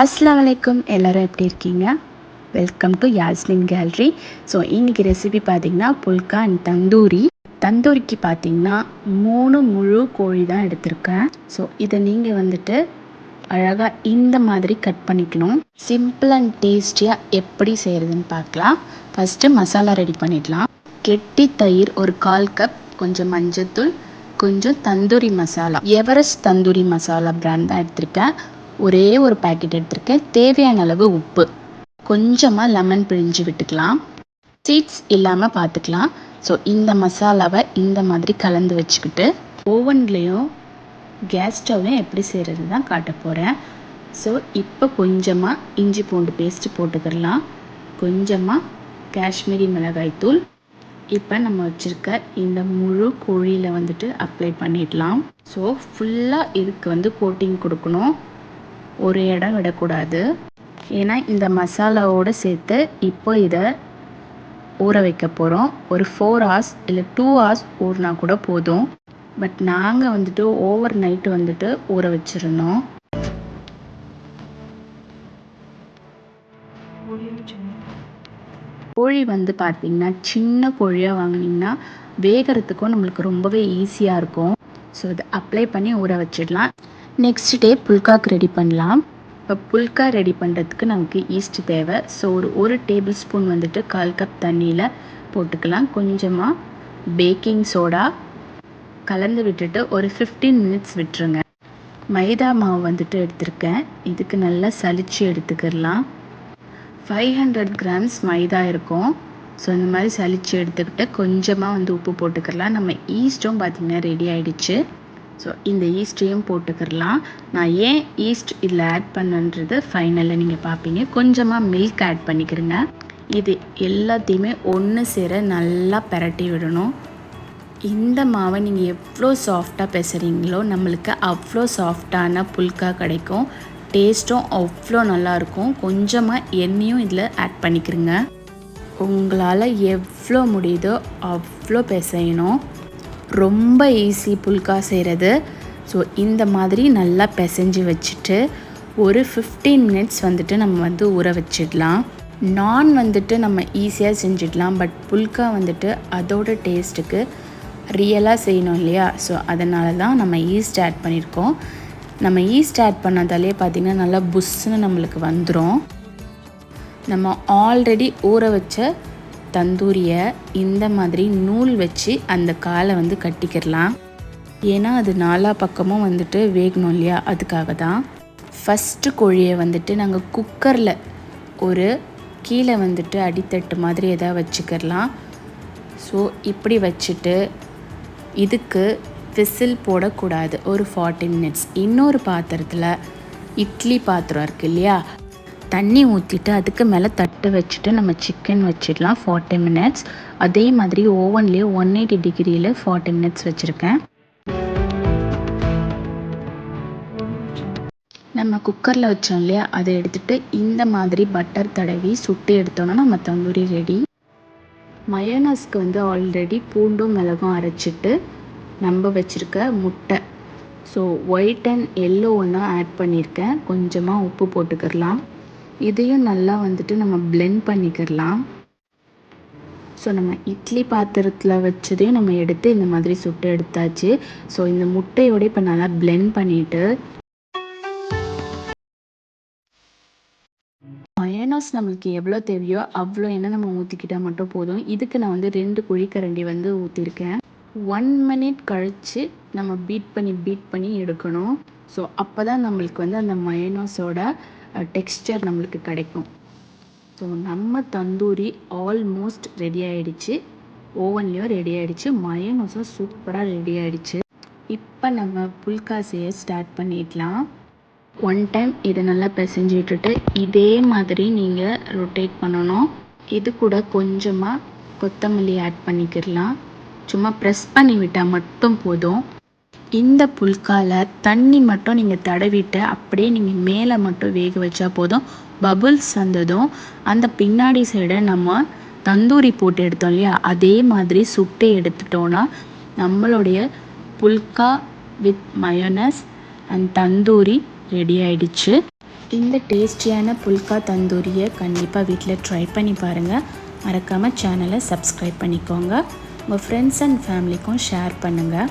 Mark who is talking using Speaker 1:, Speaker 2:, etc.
Speaker 1: அஸ்லாம் வலைக்கும் எல்லோரும் எப்படி இருக்கீங்க? Welcome to Yasmin gallery so இன்றைக்கி ரெசிபி பார்த்திங்கன்னா புல்கா அண்ட் தந்தூரி தந்தூரிக்கு பார்த்திங்கன்னா மூணு முழு கோழி தான் எடுத்திருக்கேன். ஸோ இதை நீங்கள் வந்துட்டு அழகாக இந்த மாதிரி கட் பண்ணிக்கணும். சிம்பிள் அண்ட் டேஸ்டியாக எப்படி செய்கிறதுன்னு பார்க்கலாம். ஃபஸ்ட்டு மசாலா ரெடி பண்ணிடலாம். கெட்டி தயிர் ஒரு கால் கப் கொஞ்சம் மஞ்சத்தூள் கொஞ்சம் தந்தூரி மசாலா. எவரெஸ்ட் தந்தூரி மசாலா பிராண்ட் தான் எடுத்திருக்கேன். ஒரே ஒரு பேக்கெட் எடுத்திருக்கேன். தேவையான அளவு உப்பு. கொஞ்சமாக லெமன் பிழிஞ்சு விட்டுக்கலாம். சீட்ஸ் இல்லாமல் பார்த்துக்கலாம் ஸோ இந்த மசாலாவை இந்த மாதிரி கலந்து வச்சுக்கிட்டு ஓவன்லேயும் கேஸ் ஸ்டவ்லையும் எப்படி செய்கிறது தான் காட்ட போகிறேன் ஸோ இப்போ கொஞ்சமாக இஞ்சி பூண்டு பேஸ்ட்டு போட்டுக்கிடலாம். கொஞ்சமாக காஷ்மீரி மிளகாய்த்தூள் இப்போ நம்ம வச்சுருக்க இந்த முழு கோழியில் வந்துட்டு அப்ளை பண்ணிடலாம். ஸோ ஃபுல்லாக இதுக்கு வந்து கோட்டிங் கொடுக்கணும். ஒரு இடம் விடக்கூடாது. ஏன்னா இந்த மசாலாவோடு சேர்த்து இப்போ இதை ஊற வைக்க போகிறோம் ஒரு ஃபோர் ஹவர்ஸ் இல்லை டூ ஹவர்ஸ் ஊறினா கூட போதும். பட் நாங்கள் வந்துட்டு ஓவர் நைட்டு வந்துட்டு ஊற வச்சுருந்தோம். கோழி வந்து பார்த்திங்கன்னா சின்ன கோழியாக வாங்கினீங்கன்னா வேகிறதுக்கும் நம்மளுக்கு ரொம்பவே ஈஸியாக இருக்கும். ஸோ இதை அப்ளை பண்ணி ஊற வச்சிடலாம். நெக்ஸ்ட் டே புல்காக்கு ரெடி பண்ணலாம். இப்போ புல்கா ரெடி பண்ணுறதுக்கு நமக்கு ஈஸ்ட் தேவை. ஸோ ஒரு ஒரு டேபிள் ஸ்பூன் வந்துட்டு கால் கப் தண்ணியில் போட்டுக்கலாம். கொஞ்சமாக பேக்கிங் சோடா கலந்து விட்டுட்டு ஒரு ஃபிஃப்டீன் மினிட்ஸ் விட்டுருங்க. மைதா மாவு வந்துட்டு எடுத்திருக்கேன். இதுக்கு நல்லா சளிச்சு எடுத்துக்கிடலாம். ஃபைவ் ஹண்ட்ரட் கிராம்ஸ் மைதா இருக்கும். ஸோ இந்த மாதிரி சளிச்சு எடுத்துக்கிட்டு கொஞ்சமாக வந்து உப்பு போட்டுக்கலாம் நம்ம ஈஸ்ட்டும் பார்த்திங்கன்னா ரெடி ஆகிடுச்சு ஸோ இந்த ஈஸ்ட்டையும் போட்டுக்கிடலாம். நான் ஏன் ஈஸ்ட் இதில் ஆட் பண்ணுன்றது ஃபைனலில் நீங்கள் பார்ப்பீங்க. கொஞ்சமாக மில்க் ஆட் பண்ணிக்கிறேங்க இது எல்லாத்தையுமே ஒன்று சேர நல்லா பரட்டி விடணும். இந்த மாவை நீங்கள் எவ்வளோ சாஃப்டாக பேசுகிறீங்களோ நம்மளுக்கு அவ்வளோ சாஃப்டான புல்கா கிடைக்கும். டேஸ்ட்டும் அவ்வளோ நல்லாயிருக்கும் கொஞ்சமாக எண்ணெயும் இதில் ஆட் பண்ணிக்கிறேங்க உங்களால் எவ்வளோ முடியுதோ அவ்வளோ பிசையணும் ரொம்ப ஈஸி புல்கா செய்கிறது ஸோ இந்த மாதிரி நல்லா பிசைஞ்சு வச்சுட்டு ஒரு ஃபிஃப்டீன் மினிட்ஸ் வந்துட்டு நம்ம வந்து ஊற வச்சிடலாம். நான் வந்துட்டு நம்ம ஈஸியாக செஞ்சிடலாம் பட் புல்கா வந்துட்டு அதோட டேஸ்ட்டுக்கு ரியலாக செய்யணும் இல்லையா? ஸோ அதனால தான் நம்ம ஈஸ்ட் ஆட் பண்ணியிருக்கோம் நம்ம ஈஸ்ட் ஆட் பண்ணதாலே பார்த்திங்கன்னா நல்லா புஷ்ஷுன்னு நம்மளுக்கு வந்துடும் நம்ம ஆல்ரெடி ஊற வச்ச தந்தூரியை இந்த மாதிரி நூல் வச்சு அந்த காலை வந்து கட்டிக்கிடலாம் ஏன்னா அது நாலா பக்கமும் வந்துட்டு வேகணும் இல்லையா? அதுக்காக தான். ஃபஸ்ட்டு கோழியை வந்துட்டு நாங்கள் குக்கரில் ஒரு கீழே வந்துட்டு அடித்தட்டு மாதிரி எதாவது வச்சுக்கிடலாம் ஸோ இப்படி வச்சுட்டு இதுக்கு விசில் போடக்கூடாது. ஒரு ஃபார்ட்டி மினிட்ஸ் இன்னொரு பாத்திரத்தில் இட்லி பாத்திரம் இருக்குது இல்லையா? தண்ணி ஊற்றிட்டு அதுக்கு மேலே தட்டு வச்சுட்டு நம்ம சிக்கன் வச்சிடலாம் ஃபார்ட்டி மினிட்ஸ் அதே மாதிரி ஓவன்லேயே ஒன் எயிட்டி டிகிரியில் ஃபார்ட்டி மினிட்ஸ் வச்சுருக்கேன். நம்ம குக்கரில் வச்சோம் இல்லையா அதை எடுத்துகிட்டு இந்த மாதிரி பட்டர் தடவி சுட்டு எடுத்தோன்னா நம்ம தந்தூரி ரெடி மயோனஸ்க்கு வந்து ஆல்ரெடி பூண்டும் மிளகும் அரைச்சிட்டு நம்ம வச்சுருக்க முட்டை. ஸோ ஒயிட் அண்ட் எல்லோ ஒன்றா ஆட் பண்ணியிருக்கேன் கொஞ்சமாக உப்பு போட்டுக்கிடலாம் இதையும் நல்லா வந்துட்டு நம்ம பிளெண்ட் பண்ணிக்கிடலாம். ஸோ நம்ம இட்லி பாத்திரத்தில் வச்சதையும் நம்ம எடுத்து இந்த மாதிரி சுட்டு எடுத்தாச்சு. ஸோ இந்த முட்டையோட இப்போ நல்லா பிளெண்ட் பண்ணிவிட்டு மயனோஸ் நம்மளுக்கு எவ்வளோ தேவையோ அவ்வளோ எண்ணெய் நம்ம ஊற்றிக்கிட்டால் மட்டும் போதும். இதுக்கு நான் வந்து ரெண்டு குழிக்கரண்டி வந்து ஊற்றிருக்கேன் ஒன் மினிட் கழித்து நம்ம பீட் பண்ணி பீட் பண்ணி எடுக்கணும். ஸோ அப்போ தான் நம்மளுக்கு வந்து அந்த மயனோஸோட டெக்ஸ்டர் நம்மளுக்கு கிடைக்கும். ஸோ நம்ம தந்தூரி ஆல்மோஸ்ட் ரெடி ஆகிடுச்சு ஓவன்லேயும் ரெடி ஆகிடுச்சு மயனோஸும் சூப்பராக ரெடி ஆகிடுச்சு இப்போ நம்ம புல்கா செய்ய ஸ்டார்ட் பண்ணிடலாம். ஒன் டைம் இதை நல்லா பிசைஞ்சு விட்டுட்டு இதே மாதிரி நீங்கள் ரொட்டேட் பண்ணணும். இது கூட கொஞ்சமாக கொத்தமல்லி ஆட் பண்ணிக்கிடலாம். சும்மா ப்ரெஸ் பண்ணி விட்டால் மட்டும் போதும். இந்த புல்காவில் தண்ணி மட்டும் நீங்கள் தடவிட்டு அப்படியே நீங்கள் மேலே மட்டும் வேக வச்சா போதும். பபுள்ஸ் வந்ததும் அந்த பின்னாடி சைடை நம்ம தந்தூரி போட்டு எடுத்தோம் இல்லையா? அதே மாதிரி சுட்டு எடுத்துட்டோன்னா நம்மளுடைய phulka with mayonnaise and tandoori ready ஆயிடுச்சு. இந்த டேஸ்டியான புல்கா தந்தூரியை கண்டிப்பாக வீட்டில் ட்ரை பண்ணி பாருங்கள் மறக்காமல் சேனலை சப்ஸ்கிரைப் பண்ணிக்கோங்க. உங்கள் ஃப்ரெண்ட்ஸ் அண்ட் ஃபேமிலிக்கும் ஷேர் பண்ணுங்கள்